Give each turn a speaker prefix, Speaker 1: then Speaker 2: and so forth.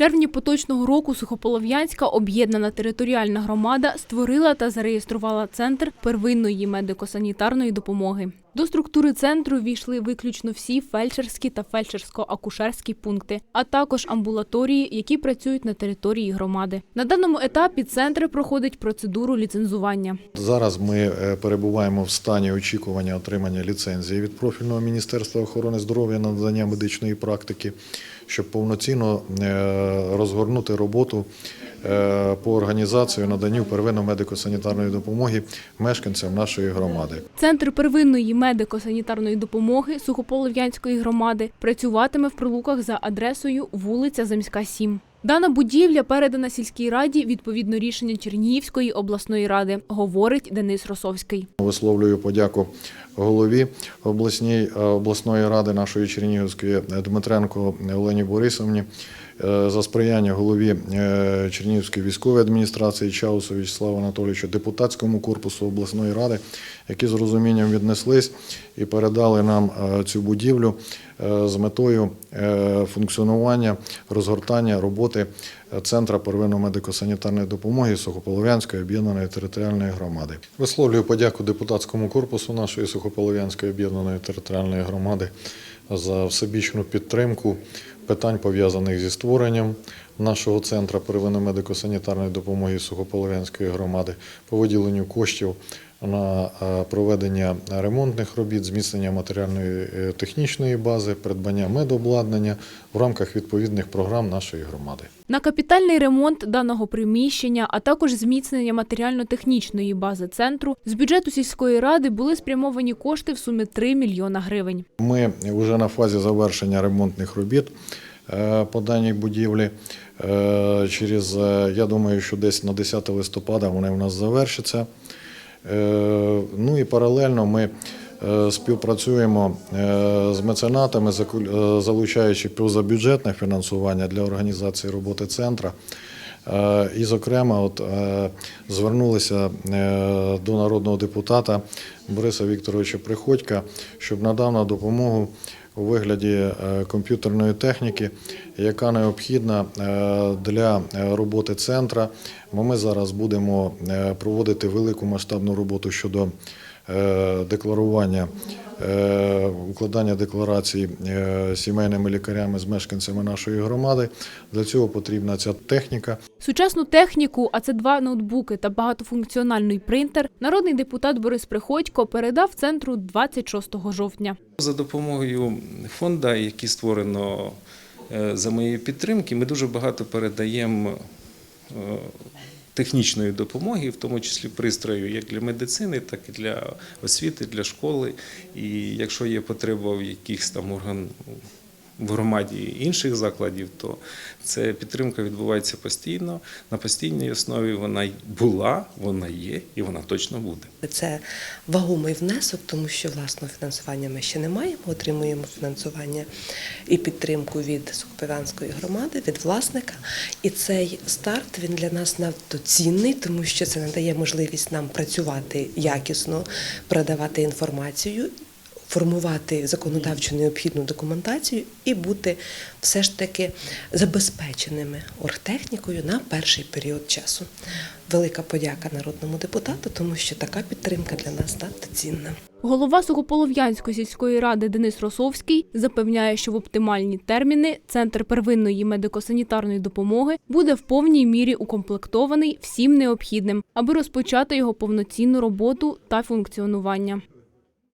Speaker 1: червні поточного року Сухополов'янська об'єднана територіальна громада створила та зареєструвала центр первинної медико-санітарної допомоги. До структури центру війшли виключно всі фельдшерські та фельдшерсько-акушерські пункти, а також амбулаторії, які працюють на території громади. На даному етапі центр проходить процедуру ліцензування.
Speaker 2: Зараз ми е, перебуваємо в стані очікування отримання ліцензії від профільного міністерства охорони здоров'я на надання медичної практики, щоб повноцінно е, розгорнути роботу по організації наданню первинної медико-санітарної допомоги мешканцям нашої громади.
Speaker 1: Центр первинної медико-санітарної допомоги Сухополов'янської громади працюватиме в прилуках за адресою вулиця Замська, 7. Дана будівля передана сільській раді відповідно рішення Чернігівської обласної ради, говорить Денис Росовський.
Speaker 2: Висловлюю подяку голові обласній, е, обласної ради нашої Чернігівської Дмитренко Олені Борисовні е, за сприяння голові е, Чернігівської військової адміністрації Чаусу Вячеславу Анатолійовичу, депутатському корпусу обласної ради, які з розумінням віднеслись і передали нам е, цю будівлю е, з метою е, функціонування, розгортання роботи Центра первинної медико-санітарної допомоги Сухополов'янської об'єднаної територіальної громади. Висловлюю подяку депутатському корпусу нашої Сухополов'янської об'єднаної територіальної громади за всебічну підтримку питань, пов'язаних зі створенням нашого центру первинної медико-санітарної допомоги Сухополов'янської громади, по виділенню коштів на е, проведення ремонтних робіт, зміцнення матеріальної е, технічної бази, придбання медобладнання в рамках відповідних програм нашої громади.
Speaker 1: На капітальний ремонт даного приміщення, а також зміцнення матеріально-технічної бази центру з бюджету сільської ради були спрямовані кошти в сумі 3 мільйона гривень.
Speaker 2: Ми вже на фазі завершення ремонтних робіт по даній будівлі. Е, Через, е, я думаю, що десь на 10 листопада вони у нас завершаться. Е, Ну і паралельно ми е, співпрацюємо е, з меценатами, е, залучаючи позабюджетне фінансування для організації роботи центра. Е, І, зокрема, от, е, звернулися е, до народного депутата Бориса Вікторовича Приходька, щоб надав на допомогу у вигляді е, комп'ютерної техніки, яка необхідна е, для е, роботи центра. Ми зараз будемо проводити велику масштабну роботу щодо декларування, е, укладання декларацій е, сімейними лікарями з мешканцями нашої громади. Для цього потрібна ця техніка.
Speaker 1: Сучасну техніку, а це два ноутбуки та багатофункціональний принтер, народний депутат Борис Приходько передав центру 26 жовтня.
Speaker 3: За допомогою фонду, який створено е, за моєї підтримки, ми дуже багато передаємо е, технічної допомоги, в тому числі пристрою як для медицини, так і для освіти, для школи. І якщо є потреба в якихось там орган. В громаді інших закладів, то ця підтримка відбувається постійно. На постійній основі вона була, вона є і вона точно буде.
Speaker 4: Це вагомий внесок, тому що власного фінансування ми ще не маємо. Отримуємо фінансування і підтримку від Сухопівянської громади, від власника. І цей старт він для нас надто цінний, тому що це надає можливість нам працювати якісно, передавати інформацію. Формувати законодавчу необхідну документацію і бути все ж таки забезпеченими оргтехнікою на перший період часу. Велика подяка народному депутату, тому що така підтримка для нас надто цінна.
Speaker 1: Голова Сухополов'янської сільської ради Денис Росовський запевняє, що в оптимальні терміни центр первинної медико-санітарної допомоги буде в повній мірі укомплектований всім необхідним, аби розпочати його повноцінну роботу та функціонування.